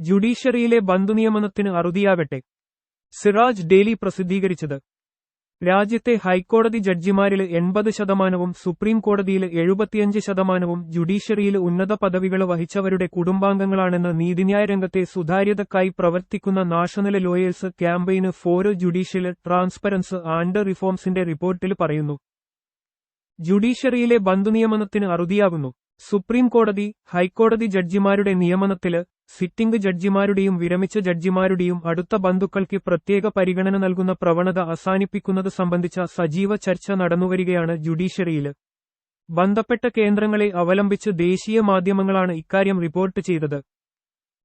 ജുഡീഷ്യറിയിലെ ബന്ധുനിയമനത്തിന് അറുതിയാവട്ടെ Siraj daily പ്രസിദ്ധീകരിച്ചത്. രാജ്യത്തെ ഹൈക്കോടതി ജഡ്ജിമാരിൽ എൺപത് ശതമാനവും സുപ്രീം കോടതിയിൽ എഴുപത്തിയഞ്ച് ശതമാനവും ജുഡീഷ്യറിയിൽ ഉന്നത പദവികൾ വഹിച്ചവരുടെ കുടുംബാംഗങ്ങളാണെന്ന് നീതിന്യായ രംഗത്തെ സുതാര്യതക്കായി പ്രവർത്തിക്കുന്ന national lawyers campaign for judicial transparency and റിഫോംസിന്റെ റിപ്പോർട്ടിൽ പറയുന്നു. ജുഡീഷ്യറിയിലെ ബന്ധുനിയമനത്തിന് അറുതിയാകുന്നു. സുപ്രീം കോടതി ഹൈക്കോടതി ജഡ്ജിമാരുടെ നിയമനത്തിൽ സിറ്റിംഗ് ജഡ്ജിമാരുടെയും വിരമിച്ച ജഡ്ജിമാരുടെയും അടുത്ത ബന്ധുക്കൾക്ക് പ്രത്യേക പരിഗണന നൽകുന്ന പ്രവണത അവസാനിപ്പിക്കുന്നത് സംബന്ധിച്ച സജീവ ചർച്ച നടന്നുവരികയാണ് ജുഡീഷ്യറിയിൽ. ബന്ധപ്പെട്ട കേന്ദ്രങ്ങളെ അവലംബിച്ച് ദേശീയ മാധ്യമങ്ങളാണ് ഇക്കാര്യം റിപ്പോർട്ട് ചെയ്തത്.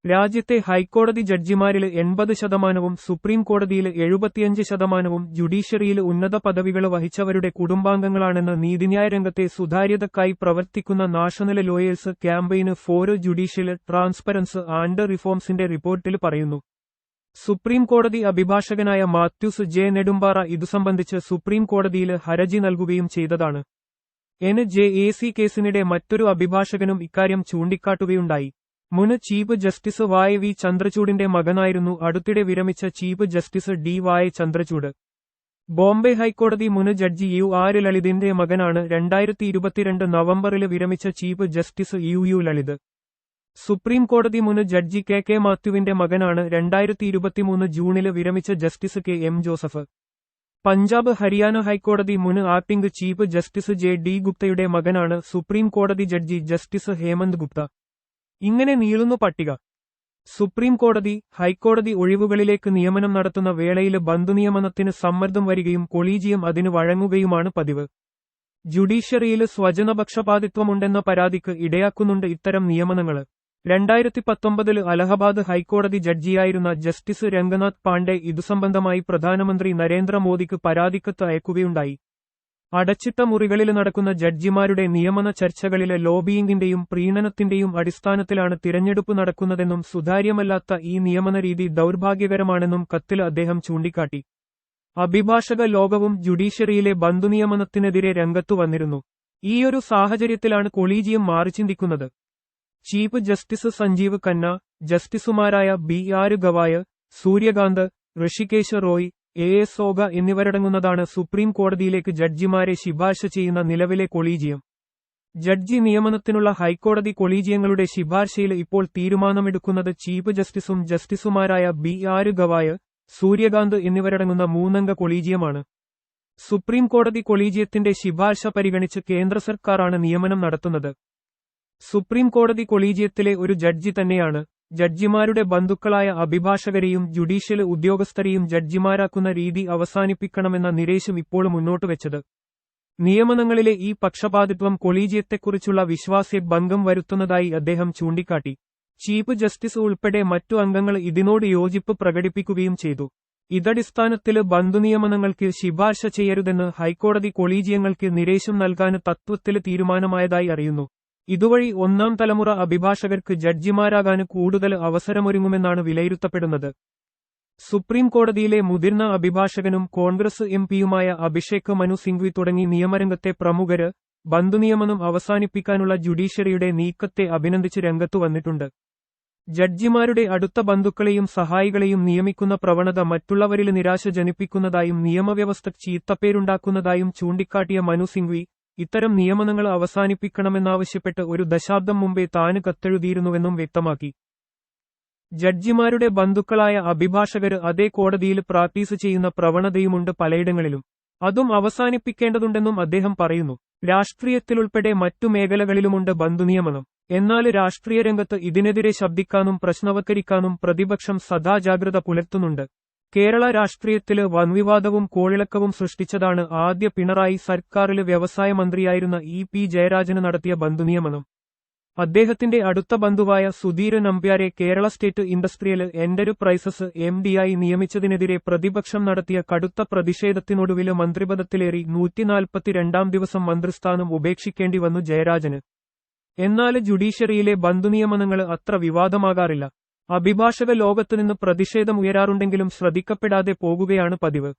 രാജ്യത്തെ ഹൈക്കോടതി ജഡ്ജിമാരിൽ എൺപത് ശതമാനവും സുപ്രീം കോടതിയിൽ എഴുപത്തിയഞ്ച് ശതമാനവും ജുഡീഷ്യറിയിൽ ഉന്നത പദവികൾ വഹിച്ചവരുടെ കുടുംബാംഗങ്ങളാണെന്ന് നീതിന്യായ രംഗത്തെ സുതാര്യതക്കായി പ്രവർത്തിക്കുന്ന national lawyers campaign for judicial transparency and റിഫോംസിന്റെ റിപ്പോർട്ടിൽ പറയുന്നു. സുപ്രീം കോടതി അഭിഭാഷകനായ മാത്യൂസ് ജെ നെടുമ്പാറ ഇതുസംബന്ധിച്ച് സുപ്രീം കോടതിയിൽ ഹർജി നൽകുകയും ചെയ്തതാണ്. എൻ ജെ എ സി കേസിനിടെ മറ്റൊരു അഭിഭാഷകനും ഇക്കാര്യം ചൂണ്ടിക്കാട്ടുകയുണ്ടായി. മുൻ ചീഫ് ജസ്റ്റിസ് വായ വി ചന്ദ്രചൂഡിന്റെ മകനായിരുന്നു. അടുത്തിടെ വിരമിച്ച ചീഫ് ജസ്റ്റിസ് ഡി വായ ചന്ദ്രചൂഡ്. ബോംബെ ഹൈക്കോടതി മുൻ ജഡ്ജി യു ആർ ലളിതിന്റെ മകനാണ്. രണ്ടായിരത്തി ഇരുപത്തിരണ്ട് നവംബറിൽ വിരമിച്ച chief justice U U Lalit. Supreme കോടതി മുൻ ജഡ്ജി കെ കെ മാത്യുവിന്റെ മകനാണ്. രണ്ടായിരത്തി ഇരുപത്തിമൂന്ന് ജൂണിൽ വിരമിച്ച justice K M Joseph. Punjab Haryana ഹൈക്കോടതി മുൻ acting chief justice J D ഗുപ്തയുടെ മകനാണ്. സുപ്രീം കോടതി ജഡ്ജി ജസ്റ്റിസ് ഹേമന്ത് ഗുപ്ത. ഇങ്ങനെ നീളുന്നു പട്ടിക. സുപ്രീം കോടതി ഹൈക്കോടതി ഒഴിവുകളിലേക്ക് നിയമനം നടത്തുന്ന വേളയിലെ ബന്ധുനിയമനത്തിന് സമ്മർദ്ദം വരികയും കൊളീജിയം അതിന് വഴങ്ങുകയുമാണ് പതിവ്. ജുഡീഷ്യറിയിൽ സ്വജനപക്ഷപാതിത്വമുണ്ടെന്ന പരാതിക്ക് ഇടയാക്കുന്നുണ്ട് ഇത്തരം നിയമനങ്ങൾ രണ്ടായിരത്തി പത്തൊമ്പതിൽ അലഹബാദ് ഹൈക്കോടതി ജഡ്ജിയായിരുന്ന ജസ്റ്റിസ് രംഗനാഥ് പാണ്ഡെ ഇതുസംബന്ധമായി പ്രധാനമന്ത്രി നരേന്ദ്രമോദിക്ക് പരാതിക്കത്ത് അയക്കുകയുണ്ടായി. അടച്ചിട്ട മുറികളിൽ നടക്കുന്ന ജഡ്ജിമാരുടെ നിയമന ചർച്ചകളിലെ ലോബിയിങ്ങിന്റെയും പ്രീണനത്തിന്റെയും അടിസ്ഥാനത്തിലാണ് തിരഞ്ഞെടുപ്പ് നടക്കുന്നതെന്നും സുതാര്യമല്ലാത്ത ഈ നിയമന രീതി ദൌർഭാഗ്യകരമാണെന്നും കത്തിൽ അദ്ദേഹം ചൂണ്ടിക്കാട്ടി. അഭിഭാഷക ലോകവും ജുഡീഷ്യറിയിലെ ബന്ധുനിയമനത്തിനെതിരെ രംഗത്തു വന്നിരുന്നു. ഈയൊരു സാഹചര്യത്തിലാണ് കൊളീജിയം മാറിച്ചിന്തിക്കുന്നത് ചീഫ് ജസ്റ്റിസ് സഞ്ജീവ് ഖന്ന ജസ്റ്റിസുമാരായ B R Gavai Suryakant Hrishikesh Roy A S Oka എന്നിവരടങ്ങുന്നതാണ് supreme കോടതിയിലേക്ക് ജഡ്ജിമാരെ ശിപാർശ ചെയ്യുന്ന നിലവിലെ കൊളീജിയം. ജഡ്ജി നിയമനത്തിനുള്ള ഹൈക്കോടതി കൊളീജിയങ്ങളുടെ ശിപാർശയിൽ ഇപ്പോൾ തീരുമാനമെടുക്കുന്നത് ചീഫ് ജസ്റ്റിസും ജസ്റ്റിസുമാരായ ബി ആര് ഗവായ് സൂര്യകാന്ത് എന്നിവരടങ്ങുന്ന മൂന്നംഗ കൊളീജിയമാണ്. സുപ്രീം കോടതി കൊളീജിയത്തിന്റെ ശിപാർശ പരിഗണിച്ച് കേന്ദ്ര സർക്കാരാണ് നിയമനം നടത്തുന്നത്. സുപ്രീം കോടതി കൊളീജിയത്തിലെ ഒരു ജഡ്ജി തന്നെയാണ്. ജഡ്ജിമാരുടെ ബന്ധുക്കളായ അഭിഭാഷകരെയും ജുഡീഷ്യൽ ഉദ്യോഗസ്ഥരെയും ജഡ്ജിമാരാക്കുന്ന രീതി അവസാനിപ്പിക്കണമെന്ന നിരേശം ഇപ്പോൾ മുന്നോട്ട് വെച്ചത്. നിയമനങ്ങളിലെ ഈ പക്ഷപാതിത്വം കൊളീജിയത്തെക്കുറിച്ചുള്ള വിശ്വാസ്യ ഭംഗം വരുത്തുന്നതായി അദ്ദേഹം ചൂണ്ടിക്കാട്ടി. ചീഫ് ജസ്റ്റിസ് ഉൾപ്പെടെ മറ്റു അംഗങ്ങൾ ഇതിനോട് യോജിപ്പ് പ്രകടിപ്പിക്കുകയും ചെയ്തു. ഇതടിസ്ഥാനത്തിൽ ബന്ധുനിയമനങ്ങൾക്ക് ശിപാർശ ചെയ്യരുതെന്ന് ഹൈക്കോടതി കൊളീജിയങ്ങൾക്ക് നിരേശം നൽകാൻ തത്വത്തിൽ തീരുമാനമായതായി അറിയുന്നു. ഇതുവഴി ഒന്നാം തലമുറ അഭിഭാഷകർക്ക് ജഡ്ജിമാരാകാൻ കൂടുതൽ അവസരമൊരുങ്ങുമെന്നാണ് വിലയിരുത്തപ്പെടുന്നത്. സുപ്രീം കോടതിയിലെ മുതിർന്ന അഭിഭാഷകനും കോൺഗ്രസ് എംപിയുമായ അഭിഷേക് മനു സിംഗ്വി തുടങ്ങി നിയമരംഗത്തെ പ്രമുഖര് ബന്ധുനിയമനം അവസാനിപ്പിക്കാനുള്ള ജുഡീഷ്യറിയുടെ നീക്കത്തെ അഭിനന്ദിച്ച് രംഗത്തു വന്നിട്ടുണ്ട്. ജഡ്ജിമാരുടെ അടുത്ത ബന്ധുക്കളെയും സഹായികളെയും നിയമിക്കുന്ന പ്രവണത മറ്റുള്ളവരിൽ നിരാശ ജനിപ്പിക്കുന്നതായും നിയമവ്യവസ്ഥ ചീത്തപ്പേരുണ്ടാക്കുന്നതായും ചൂണ്ടിക്കാട്ടിയ മനു സിംഗ്വി ഇത്തരം നിയമനങ്ങൾ അവസാനിപ്പിക്കണമെന്നാവശ്യപ്പെട്ട് ഒരു ദശാബ്ദം മുമ്പേ താന് കത്തെഴുതിയിരുന്നുവെന്നും വ്യക്തമാക്കി. ജഡ്ജിമാരുടെ ബന്ധുക്കളായ അഭിഭാഷകർ അതേ കോടതിയിൽ പ്രാക്ടീസ് ചെയ്യുന്ന പ്രവണതയുമുണ്ട് പലയിടങ്ങളിലും. അതും അവസാനിപ്പിക്കേണ്ടതുണ്ടെന്നും അദ്ദേഹം പറയുന്നു. രാഷ്ട്രീയത്തിലുൾപ്പെടെ മറ്റു മേഖലകളിലുമുണ്ട് ബന്ധുനിയമനം. എന്നാൽ രാഷ്ട്രീയ രംഗത്ത് ഇതിനെതിരെ ശബ്ദിക്കാനും പ്രശ്നവത്കരിക്കാനും പ്രതിപക്ഷം സദാ ജാഗ്രത പുലർത്തുന്നുണ്ട്. കേരള രാഷ്ട്രീയത്തിൽ വൻവിവാദവും കോളിളക്കവും സൃഷ്ടിച്ചതാണ് ആദ്യ പിണറായി സർക്കാരിൽ വ്യവസായ മന്ത്രിയായിരുന്ന ഇ പി ജയരാജന് നടത്തിയ ബന്ധുനിയമനം. അദ്ദേഹത്തിന്റെ അടുത്ത ബന്ധുവായ Sudhir നമ്പ്യാരെ Kerala state industrial prices M ഡിയായി നിയമിച്ചതിനെതിരെ പ്രതിപക്ഷം നടത്തിയ കടുത്ത പ്രതിഷേധത്തിനൊടുവിൽ മന്ത്രിപദത്തിലേറി നൂറ്റിനാൽപ്പത്തിരണ്ടാം ദിവസം മന്ത്രിസ്ഥാനം ഉപേക്ഷിക്കേണ്ടി വന്നു ജയരാജന്. എന്നാൽ ജുഡീഷ്യറിയിലെ ബന്ധുനിയമനങ്ങൾ അത്ര വിവാദമാകാറില്ല. അഭിഭാഷക ലോകത്തുനിന്ന് പ്രതിഷേധം ഉയരാറുണ്ടെങ്കിലും ശ്രദ്ധിക്കപ്പെടാതെ പോകുകയാണ് പതിവ്.